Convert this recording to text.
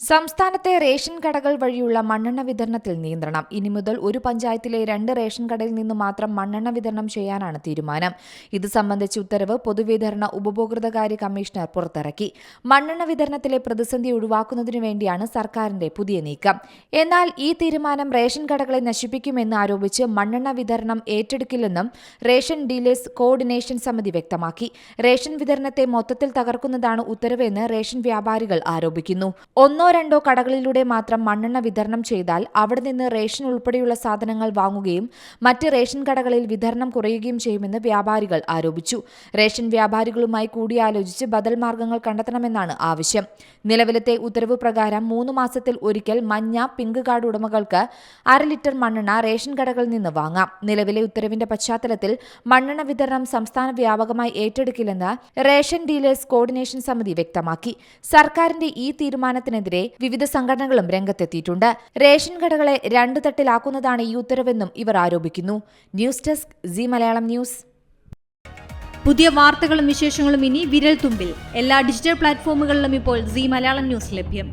സംസ്ഥാനത്തെ റേഷൻ കടകൾ വഴിയുള്ള മണ്ണെണ്ണ വിതരണത്തിൽ നിയന്ത്രണം. ഇനി മുതൽ ഒരു പഞ്ചായത്തിലെ രണ്ട് റേഷൻ കടയിൽ നിന്ന് മാത്രം മണ്ണെണ്ണ വിതരണം ചെയ്യാനാണ് തീരുമാനം. ഇത് സംബന്ധിച്ച ഉത്തരവ് പൊതുവിതരണ ഉപഭോക്തൃകാര്യ കമ്മീഷണർ പുറത്തിറക്കി. മണ്ണെണ്ണ വിതരണത്തിലെ പ്രതിസന്ധി ഒഴിവാക്കുന്നതിനു വേണ്ടിയാണ് സർക്കാരിന്റെ പുതിയ നീക്കം. എന്നാൽ ഈ തീരുമാനം റേഷൻ കടകളെ നശിപ്പിക്കുമെന്ന് ആരോപിച്ച് മണ്ണെണ്ണ വിതരണം ഏറ്റെടുക്കില്ലെന്നും റേഷൻ ഡീലേഴ്സ് കോർഡിനേഷൻ സമിതി വ്യക്തമാക്കി. റേഷൻ വിതരണത്തെ മൊത്തത്തിൽ തകർക്കുന്നതാണ് ഉത്തരവെന്ന് റേഷൻ വ്യാപാരികൾ ആരോപിക്കുന്നു. ഒന്നോ രണ്ടോ കടകളിലൂടെ മാത്രം മണ്ണെണ്ണ വിതരണം ചെയ്താൽ അവിടെ നിന്ന് റേഷൻ ഉൾപ്പെടെയുള്ള സാധനങ്ങൾ വാങ്ങുകയും മറ്റ് റേഷൻ കടകളിൽ വിതരണം കുറയുകയും ചെയ്യുമെന്ന് വ്യാപാരികൾ ആരോപിച്ചു. റേഷൻ വ്യാപാരികളുമായി കൂടിയാലോചിച്ച് ബദൽ മാർഗങ്ങൾ കണ്ടെത്തണമെന്നാണ് ആവശ്യം. നിലവിലത്തെ ഉത്തരവ് പ്രകാരം മൂന്ന് മാസത്തിൽ ഒരിക്കൽ മഞ്ഞ പിങ്ക് കാർഡ് ഉടമകൾക്ക് അര ലിറ്റർ മണ്ണെണ്ണ റേഷൻ കടകളിൽ നിന്ന് വാങ്ങാം. നിലവിലെ ഉത്തരവിന്റെ പശ്ചാത്തലത്തിൽ മണ്ണെണ്ണ വിതരണം സംസ്ഥാന വ്യാപകമായി ഏറ്റെടുക്കില്ലെന്ന് റേഷൻ ഡീലേഴ്സ് കോർഡിനേഷൻ സമിതി വ്യക്തമാക്കി. സർക്കാരിന്റെ ഈ തീരുമാനത്തിനെതിരെ വിവിധ സംഘടനകളും രംഗത്തെത്തിയിട്ടുണ്ട്. റേഷൻ കടകളെ രണ്ടു തട്ടിലാക്കുന്നതാണ് ഈ ഉത്തരവെന്നും ഇവർ ആരോപിക്കുന്നു. News desk C Malayalam news. പുതിയ വാർത്തകളും വിശേഷങ്ങളും ഇനി വിരൽ തുമ്പിൽ എല്ലാ ഡിജിറ്റൽ പ്ലാറ്റ്ഫോമുകളിലും ഇപ്പോൾ സി മലയാളം ന്യൂസ് ലഭ്യം.